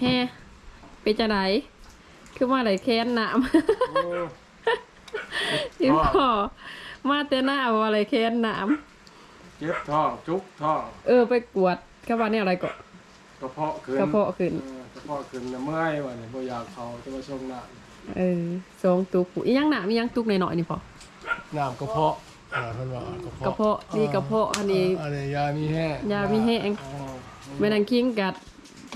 แฮ่เป็นจะไหนคือว่าอะไรแค้นหนามโอ้อีพ่อมาแต่หน้าว่าอะไรแค้นหนามเจ็บท้องจุกท้องเออไปกวดก็ว่าเนี่ยอะไรก็กระเพาะขึ้นกระเพาะขึ้นเออกระเพาะขึ้นแล้วเมื่อยว่ะเนี่ยบ่อยากเขาจะมาชงน้เออสองตุกปุ๊อีหยังหนามอีหยังตุกหน่อยๆนี่พอำน้ำกระเพาะอ่าเพิ่นว่ากระเพาะนี่กระเพาะอันนี้อันนี้ยามีแห้งยามีแห้งอ๋อแม่นางคิงกัด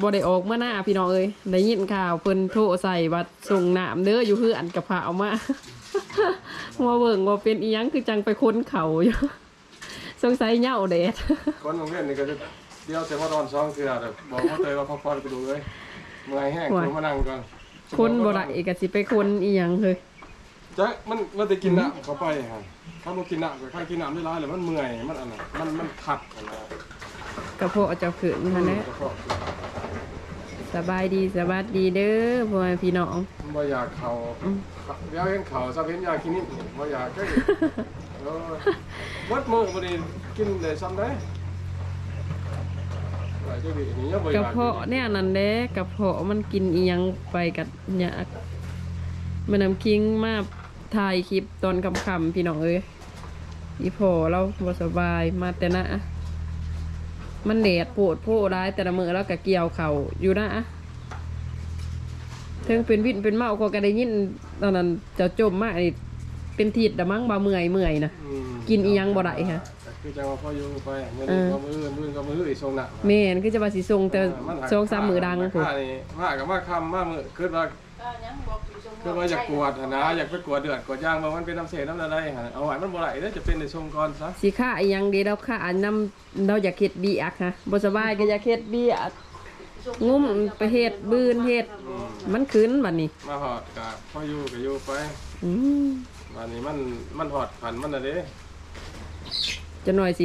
บ่ได้ออกเมื่อหน้าพี่น้องเอ้ยได้ยินข่าวเพิ่นโทรใส่ว่าส่งน้ำเด้ออยู่เฮือนกับพาเอามามาเบิ่งว่าเป็นอีหยังคือจังไปค้นเขาอยู่สงสัยเหย้าแดดคนโรงเรียนนี่ก็จะเดี๋ยวแต่ว่าตอนสองเทื่อแต่บอกว่าเตยว่าพักผ่อนไปดูเลยเมื่อยแห้งไหวกูมานั่งก่อนคนบ่ได้ก็สิไปค้นอีหยังเฮ้ยจ๊ะมันมันจะกินน้ำเข้าไปฮะถ้าบ่กินน้ำก็ค่อยกินน้ำได้ร้ายแล้วมันเมื่อยมันอันนั้นมันมันขัดอันนะกระเพาะเจ้าขืนนั่นแหละกระเพาะ สบายดีสวัสดีเด้อพ่อแม่พี่น้องมันบ่อยากเขาอืม เดี๋ยวเห็นเขาซะเห็นยากินนิดบ่อยากก็เออวัดมื้อบ่ได้กินได้ซ้ำได้หลายจังดีนี่ยังบ่อกยาระกเพาะเนี่ยนั่นแหละกระเพาะมันกินอีหยังไปกับยากแม่น้ำคิงมาถ่ายคลิปตอนค่ำๆพี่น้องเอ้ยอีพ่อเราบ่สบายมาแต่นะ มันแดดโปวดโพร้ายแต่ละมือแล้วก็เกี่ยวเข่าอยู่นะถึงเป็นวินเป็นเมาก็ก็ได้ยินตอนนั้นเจะจมมากนี่เป็นทีดดะมั้งบ่เมื่อยเมื่อยนะอืมกินอีหยังบ่ได้ฮะก็คือจังว่าพออยู่ไปมื้อเอนี้อก็มื้ออื่นมื้ออื่นก็มื้ออีกทรงน่ะแม่นคือจะว่าสิส่งแต่สองสามมือดังพุ่พุ่นนี่มากับมาคำมามื้อคิดว่า คือว่าอยากกวดหั่นนะอยากไปกวดเดือดกวดย่างว่ามันเป็นน้ำเสน้ำอะไรหั่นเอาไว้มันบ่ไหลเด้อจะเป็นในทรงก่อนซะสิค่าอีหยังดีเราค่าอันนำเราอยากเฮ็ดเบียกฮะบ่สบายก็อยากเฮ็ดเบียกงุ้มไปเฮ็ดบืนเฮ็ดอืมมันขึ้นบัดนี้มาหอดกับพออยู่กับอยู่ไปอืมวันนี้มันมันหอดผันมันอะเด้จะหน่อยสิ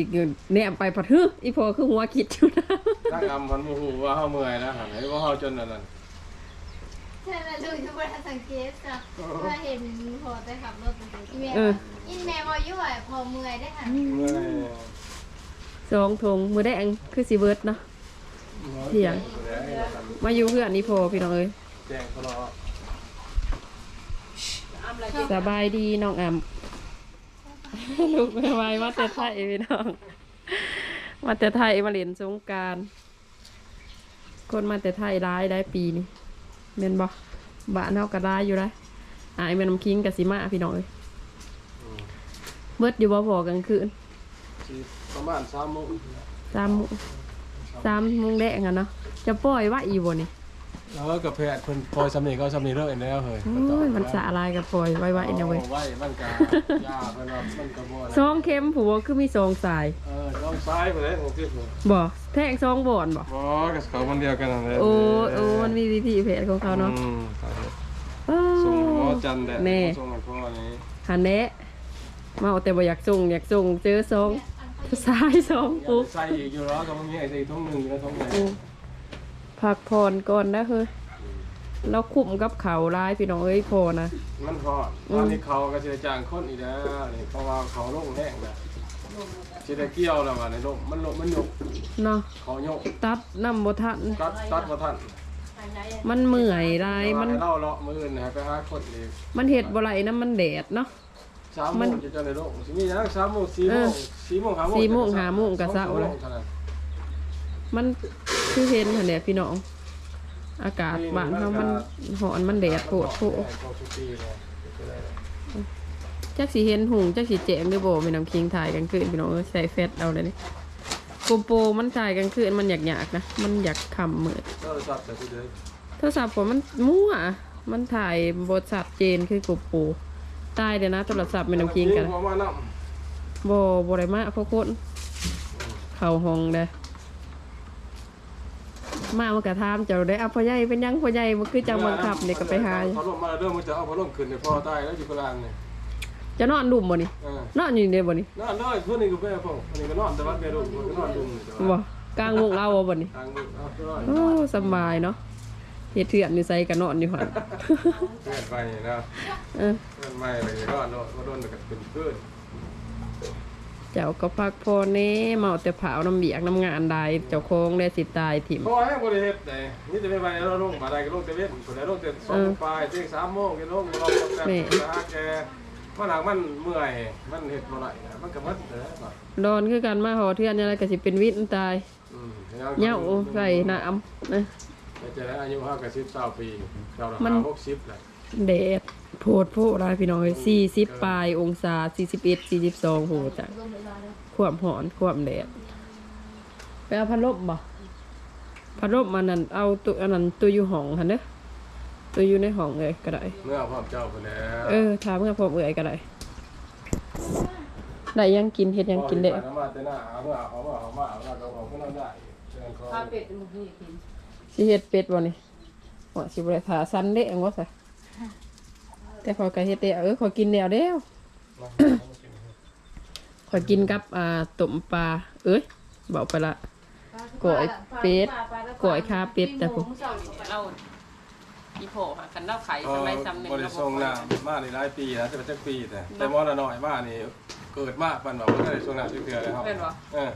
แนมไปพัดฮึอีพอคือหัวคิดอยู่นะร่างอำพันมูหูว่าเฮาเมื่อยแล้วหันให้ว่าเฮาจนนั่นนั่น ใช่แล้วดูทุกคนสังเกตจ้ะว่าเห็นพอได้ขับรถไปที่แม่เอออินแม่พอยุ่ยพอเมื่อยได้ค่ะเมื่อยสองทงมือแดงคือสิเบิดเนาะเที่ยงมาอยู่เพื่อนนี่พอพี่น้องเอ้ยแจ้งเขารอสบายดีน้องแอมลูกไม่ไหวมาแต่ไทยพี่น้องมาแต่ไทยมาเล่นสงกราร คนมาแต่ไทยร้ายได้ปีนี้ เมนบ่บ้านเฮาก็ได้อยู่ได้อายแม่น้ำคิงกับสิมาพี่น้องเอ้ยเบิดอยู่บ่พอกลางคืนสิประมาณ3โมงสามโมงสามโมงแดงอะเนาะจะปล่อยว่าอีบ่นี่แล้วกับแพทย์เพิ่นพอยสำนีก็สำนีเลิกแล้วเฮ้ยโอ้ยมันสะอะไรกับปล่อยไว้ไว้เนาะเว้ยโอ้ไว้มันกะยาเพิ่นว่ามันกะบ่ซองเข็มผัวคือมีซองสายเออลอ งซ้ายไปเลยผมคิดว่าบ่แทงซองบ่อนบ่บ่กับเขามันเดียวกันนั่นแหละโอ้โอ้มันมีวิธีเพจของเขาเนาะอืมครับอ้าส่งหมอวจันแดดแน่ส่งให้พ่อนี่หันแนะมาเอาแต่บ่อยากส่งอยากส่งเจอซองสายซองอย่าปุ๊บไปใส่อีกอยู่แล้วก็มันมีไอ้ใส่ทุ่งหนึงแล้วทุ่งหนึงอืมพักผ่อนก่อนนะเฮ้ยเราคุ้มกับเขาร้ายพี่น้องเอ้ยพอนะ มันพอตอนนี้เขาก็สิได้จ้างคนอีกแล้วนี่เพราะว่าเขาลงแห้งแล้ วสิได้เกี่ยวแล้วว่าในลงมันลงมันยกเนาะเขายกตัดน้ำบ่ทันตัดตัดบ่ทันมันเมื่อยร้ายมันให้เล่าเลาะมื้ออื่นให้ไปหาคนอีกมันเห็ดบ่ไหลนะมันแดดเนาะสามโมมันงจะเจอในโลกสิมีหยังสามโมงสี่โมเองอสี่โมงห้าโมงสี่โมงห้าโมงก็เช้าเลยมันคือเห็นหั่นแหละพี่น้อง อากาศบ้านเฮามันร้อนมันแดดโพดโพ จักสิเห็นหุงจักสิแจ้งหรือบ่แม่น้ำคิงถ่ายกลางคืนพี่น้องเอ้ยใส่เฟซเอาเลยนี่โกโปรมันถ่ายกลางคืนมันอยากๆนะมันอยากค่ำมืดก็สับแต่ที่เดิมโทรศัพท์ผมมันมั่วมันถ่ายบทสับเจนคือโกโปรตายเดี๋ยวนะโทรศัพท์แม่น้ำคิงกันประมาณนั้นบ่บ่ได้มาพวกคนเข้าห้องเด้อมามันก็ถามเจ้าได้เอาพ่อใหญ่เป็นหยังพ่อใหญ่มันคือจังบังคับนี่ก็ไปหาเขาลงมาเรื่องมันจะเอาพัดลมขึ้นในพ่อใต้แล้วอยู่กลางนี่ จะนอนดุมบ่นี่เออนอนอยู่นี่บ่นี่นอนเลยเพื่อนนี่ก็ไปพ่ออันนี้ก็นอนแต่ว่าแกดุก็นอนดุมบ่กลางมุงเอาบ่นี่ทางมึงเอาก็นอนโอ้สำบายเนาะเฮ็ดเถื่อนอยู่ไสก็นอนอยู่หั่นเพื่อนไปนะเออเพื่อนไม่เลยนอนโดนโดนแต่ก็เป็นเพื่อนเจ้าก็พักพอเน่เมาแต่เผาน้ำเบียกน้ำงานใดเจ้าโค้งได้สิตายถิ่ม เพราะว่าให้บริเฮ็ดได้นี่จะไม่ไปเราลงมาได้ก็ลงแต่เว้นคนใดลงแต่สองปลายถึงสามโมงก็ลงเราแต่แต่หาแก มันหนักมันเมื่อยมันเฮ็ดบ่ได้นะมันก็หมดเด้อครับดอนคือกันมาหอเทือนยังไงก็สิเป็นวิทย์ตายอืมเหย้าใส่น้ำนะจะได้อายุห้ากับสิบเก้าปีเจ้าละมัน ห้าหกสิบแหละแดดโพดโพดอะไรพี่น้องเอ้ยสี่สิบปลายองศาสี่สิบเอ็ดสี่สิบสองโหจ้ะความหอนความแดดไปเอาพัดลมบ่พัดลมมันนั่นเอาตัวอันนั้นตัวอยู่ห้องหันเด้อ ตัวอยู่ในห้องเลยก็ได้เมื่อพ่อเจ้าคนแล้วเออถามเมื่อผมเอ่ยก็ได้ได้ยังกินเฮ็ดยังกินได้พ่อที่ผ่ามาแต่หน้าเอาเมื่อเอาเมื่อเอามาเอาแล้วก็เอาขึ้นเอาได้เชิญเขาข้าเป็ดมึงให้กินสิเฮ็ดเป็ดบ่นี่ว่าสิบ่ได้ถาสันเด้งว่าซะแต่พอก็เฮ็ดได้เออขอกินแล้วเด้วขอกินกับอ่าต้มปลาเอ้ยบอกไปละก๋วยเป็ดก๋วยคาเป็ดแต่ผมเรา อีโผค่ะคันเล่าไข่เออสมัยซ้ำหนึงบริทรงน้ำมาในหลายปีนะจะเป็นจักปีแต่แต่มอละน้อยมานี่เกิดมากปันแบบว่าได้ช่วงน้ำเถื่อเลยครับเป็นบ่เออ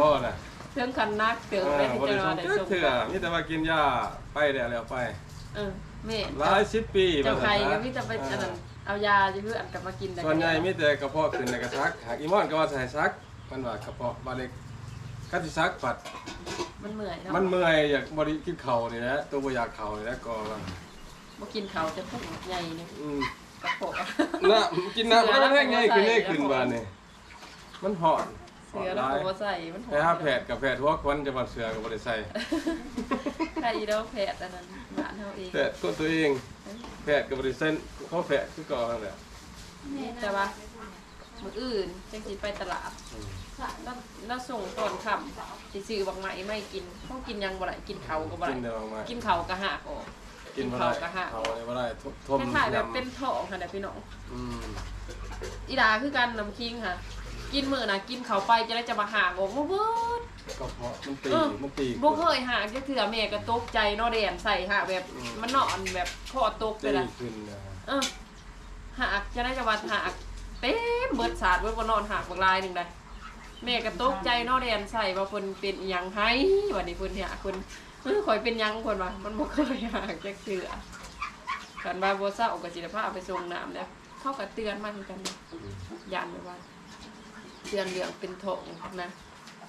พ่อน่ะเครื่องคันนักเติมเอได้อที่บริจะทรมางได้ส่งเถื่อมีแต่ว่ากินยาไปแล้วแล้วไปเออแม่หลายสิบปีเจ้าไข่ก็ว่าซั่นนะมีแต่ไปอันนั้นเอายาจะเพื่ออันกลับมากินแต่ส่วนใหญ่มีแต่กระเพาะขึ้นในกระซักหากอีมอนก็ว่าใส่ซักมันว่ากระเพาะบาเล็กกัสิซักปัด มันเมื่อยเนาะมันเมื่อยอยากบริกินเข่าวนี่แหละตัวบ่อยากเข่านี่แหละก็บ่กินเขาวจะพุ่งใหญ่นี่อืมกระโปงน้ำกินน้ำมันแห้งไงขึ้นได้ขึ้นบานนี่มันหอนหเสือนอแล้วร้ายก็บ่ใส่มันหอแต่ถ้าแผดกับแผดหัวควันจะมาเสือกับบริใส่ใครอีดอกแผดอันนั้นบ้านเฮาเองแผดก็ตัวเองแผดกับบริเส้นเขาแผดคือก่อนนั่นแหละแต่ว่ามื้ออื่นจังสิไปตลาด แล้วแล้วส่งตอนค่ำสิซื้อบักไหม้ไม่กินต้องกินหยังบ่ได้กินเขาวก็บ่กิได้นเดี๋ยวเอามากินเขาวก็หักออกกินบ่ข้าได้วกะหะเขาอะไรบ่ได้ทบทมคล้ายๆแบบยำเป็นท้องค่ะเด้อพี่น้องอืมอีดาคือกันน้ำคิงค่ะ กินมื้อน่ะกินเขาวไปจะได้จะมาหากออกบ่เบิดก็เพราะมันตีเออมันตีบ่เคยหากจักเทื่อแม่ก็ตกใจเนาะแดนใส่หากแบบมันนอนแบบคอตกไปตีละขึ้นนะเออหากจะได้จะว่าหากเต็มเบิดสาดเบิดบ่นอนหากบักลายหนึงได้ แม่ก็ตกใจเนาะแดนใส่ว่าเพิ่นเป็นอิหยังให้วันนี้เพิ่นหาเพิ่นเออข่อยเป็นหยังเพิ่นว่ามันบ่เคยหากจักเทื่อกันว่าบ่เศร้าก็สิได้พาเอาไปส่งน้ำแล้วเขาก็เตือนมาเหมือนกันนะยันไว้ว่าเตือนเรื่องเป็นโถงนะ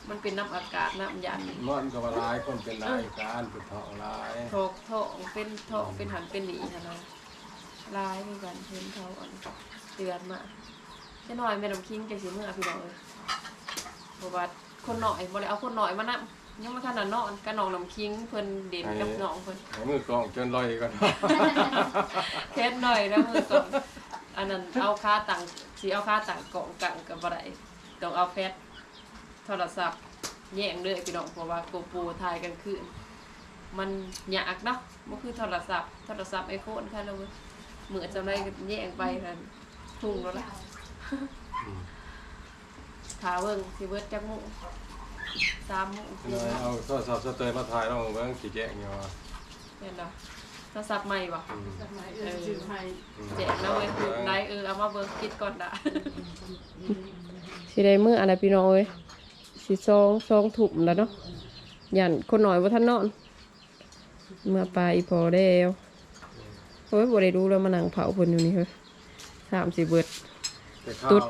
มันเป็นน้ำอากาศน้ำยัน มันก็ว่าร้ายคนเป็นร้ายการเป็นท้องร้าย โถกโถงเป็นโถงเป็นหันเป็นหนีนะนะลายเหมือนกันเห็นเขาอันเตือนมาจะหน่อยแม่น้ำคิงจะสิเมื่อพี่น้องเลยเพ ราะว่าคนหน่อยบ่ได้เอาคนหน่อยมานํยังมาทันน่ะนอนกับน้องน้ำคิงเพิ่นเด่นกับน้องเพิ่นให้มือกลองจนลอยก่อนแค่หน่อยนะมือก่อนอันนั้นเอาค่าตังสิเอาค่าตังกล่องกังกับบ่ได้ต้องเอาแฟตโทรศัพท์แย่งเลยพี่น้องเพราะว่าโกโปรถ่ายกลางคืนมันยากเนาะมันคือโทรศัพท์โทรศัพท์ไอโฟนค่ะเราเหมือนจำได้ก็แย่งไปกันทุ่งแล้วล่ะ ขาเบิ่งสิเบิดจักโมุสามโมุสี่น้อยโมุเอาโทรศัพท์สเตอร์มาถ่ายแล้วเบิ่งสิแจ้งอยู่ว่าเห็นเนาะโทรศัพท์ใหม่บ่อืมสมัยเอื่นจืดไทยแจกนะเว้ยคือได้เออเอามาเบิ่งคิดก่อนด่าสิได้มื้ออะไรพี่น้องเอ้ยสิซองซองถุ่มแล้วเนาะยันคนหน่อยบ่ทันนอน เมื่อปลาอีพอแล้วโอ้ยบ่ได้ดูแล้วมานั่งเผาเพิ่นอยู่นี่เฮ้ยสามสิเบิด แต่ข้าตุ๊วด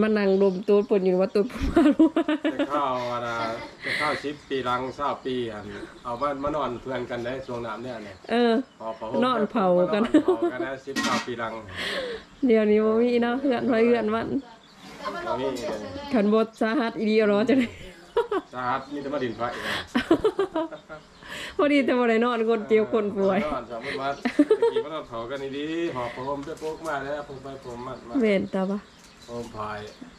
มานั่งดมตูดเพิ่นอยู่ว่าตูดเพิ่นมารู้ว่าแต่ข้าวว่าน่ะแต่ข้าวชิปปีหลัง20ปีอันเอามามานอนเพื่อนกันได้ช่วงน้ำเนี่ยเนี่ยเออ พอพอนอนเผากันนอนเผากันได้19ปีหลังเดี๋ยวนี้บ่มีเนาะเฮือนไว้เฮือนมันแล้วมันลงเฉยๆคันบ่สาหัสอีเดียวเนาะจังได๋ สาหัสมีแต่มาดินไฟนะพอดีแต่บ่ได้นอนคนเจียวคนป่วยนอนสามวันมาตะกี้มานอนเผากันนี่ดีหอบผมไปโป๊กมาแล้วผมไปผมมัดมา เว้นตาบ่ ผมพาย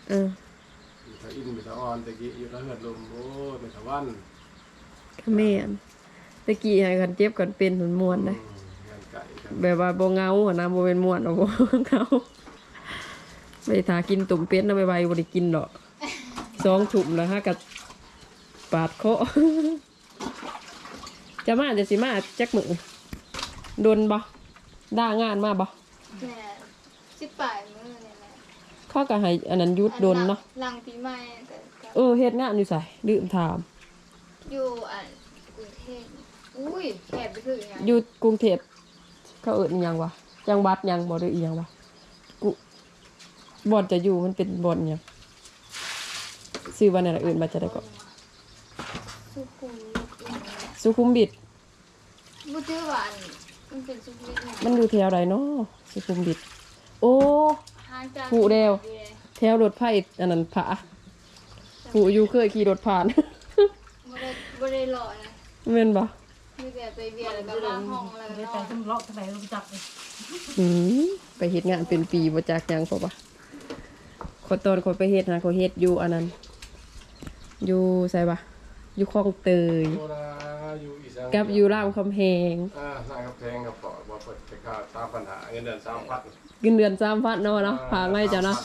เออมีสะอินมีสะออนตะกี้อยู่แล้วเหือดลมโอ้มีสะวันก็แม่นตะกี้ให้กันเจ็บกันเป็นมันม่วนได้อืมงานไก่กันแบบว่าบ่เหงาหัวนะบ่เป็นม่วนหรอกบ่เหงาไปทากินตุ่มเป็ดนะไวๆบ่ได้กินดอกสองถุ่มแล้วฮะกับปาดเคาะจะมาจะสิมาจักมือโดนบ่ด่างานมาบ่แม่สิบปลายมือ เนี่ยแหละขเขาก็ให้อันนั้นหยุดโดนเนาะหลังปีใหม่ก็ก็เออเฮ็ดงานอยู่ไสลืมถาม อยู่อันกรุงเทพอุ้ยแคบไปถึงยังอยู่กรุงเทพเขาเอิ้นอิหยังวะจังหวัดหยังบ่ได้อีหยังวะกุบ่อนจะอยู่มันเป็นบ่อนหยังชื่อว่านั่นน่ะเอิ้นมาจะได้ก็สุขุมวิทอีกแล้วสุขุมวิทบ่ชื่อว่าอันมันเป็นสุขุมวิทเนี่ยมันอยู่แถวใดเนาะสุขุมวิทโอ้ห่างจาก ผู้เดียวแถวรถไฟอันนั้นผาผู้อยู่เคยขี่รถผ่านบ่ได้บ่ได้หล่อนะแม่นบ่มีแต่ไปเบียร์แล้วก็มาห้องแล้วก็ไม่นใจอนขึ้นเลาะทางไหนรู้จักเลยอืมไปเฮ็ดงานเป็นปีบ่จักหยังพอปะคนตอนคนไปเฮ็ดนะเขาเฮ็ดอยู่อันนั้น อยู่ไสบ่อยู่คลองเตยโบราณอยู่อีสานกับอยู่รามคำแหงอ่าสร้างกำแพงกับปอดว่าเปิดไปค่าตามปัญหาเงินเดือนสามพัน เงินเดือน3,000เนาะเนาะพาไงเจ้าเนาะ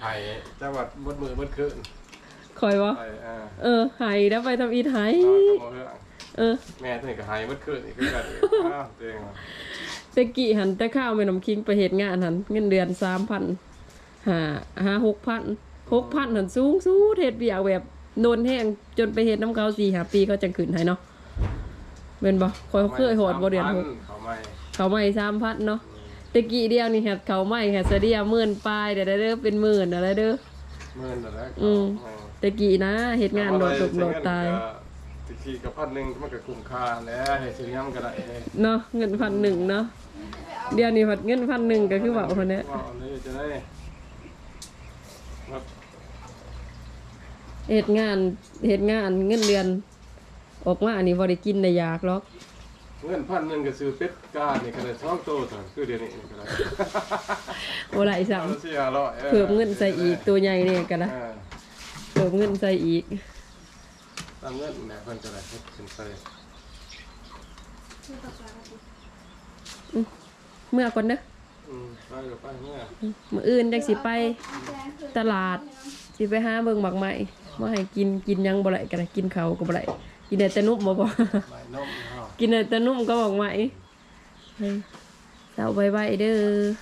ไผ่จังหวัดบดมือบดคืนคอยบ่ไผ่อ่าเออไหายแล้วไปทำอีไทยนอนกับหมอเรื่องเออ แม่ตัวนี้ก็หายบดคืนอีกคือกันอีกอ้าวเตียงว่ะแตะกี้หันแต่ข้าวแม่น้ำคิงไปเฮ็ดงานหันเงินเดือน3,000หาหา6,000 6,000หันสูงสูงเฮ็ดเบียกแบบโดนแห้งจนไปเฮ็ดน้ำเขา4 5ปีเขาจังขึ้นให้เนาะแม่นบ่คอยเคยโหดบ่เดือนหกเขาไม่เขาใหม่3,000เนาะ ตะกี้เดียวนี่แฮดเขาใหม่แฮดเสยเดียวหมื่นปลายเด้อเด้อเป็นหมื่นอะไรเด้อ หมื่นนั่นแหละอืม ตะกี้นะเฮ็ดงานโดดตกโดดตายตะกี้กับพันหนึ่งมันก็คุ้มค่าแล้วเฮ็ดสิ่งยังก็ได้เลยเนาะเงินพันหนึ่งเนาะเดี๋ยวนี้พัดเงินพันหนึ่งก็คือว่าคนเนี้ยว่าเอาเลยจะได้ครับเฮ็ดงานเฮ็ดงานเงินเดือน ออกมาอันนี้บ่ได้กินได้อยากหรอก เงินพันหนึ่งก็ซื้อเป็ดกานี่ก็ได้สองโตเท่านั้นคือเดี๋ยวนี้นี่ก็ได้บ่ได้ซ้ํเอาละสี่ห้าร้อยออเพิ่มเงินใส่อีกตัวใหญ่นี่ก็นะเออเพิ่มเงินใส่อีกตามเงินแม่เพิ่นจะได้เฮ็ดขึ้นไปเมื่อก่อนเด้ออืมไปก็ไปเมื่อมื้ออื่นจังสิไปตลาดสิไปหาเบิ่งหมักไหม้มาให้กินกินหยังบ่ได้ก็ได้กินข้าวก็บ่ได้กินได้แต่นุ่มบ่พอใบนมเฮากินได้แต่นุ่มก็บอกไหมเฮ้ยเจ้าไวๆเด้อ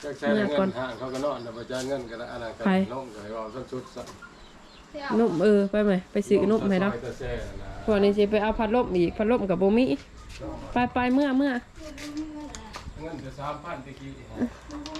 จักใช้เมื่อเงิก่อนนห่างเขาก็นอนแต่บ่จ่ายเงินก็ได้อันนั้นก็ไปนมก็ให้เอาสักชุดสักนุ่มเออไปไหมไปซื้อนุ่มให้เนาะซอยตะแซ่นะพวกนี้สิไปเอาพัดลมอีกพัดลมกับโบมิไปไปเมื่อเมื่อเงินจะ3,000ตะกี้มัน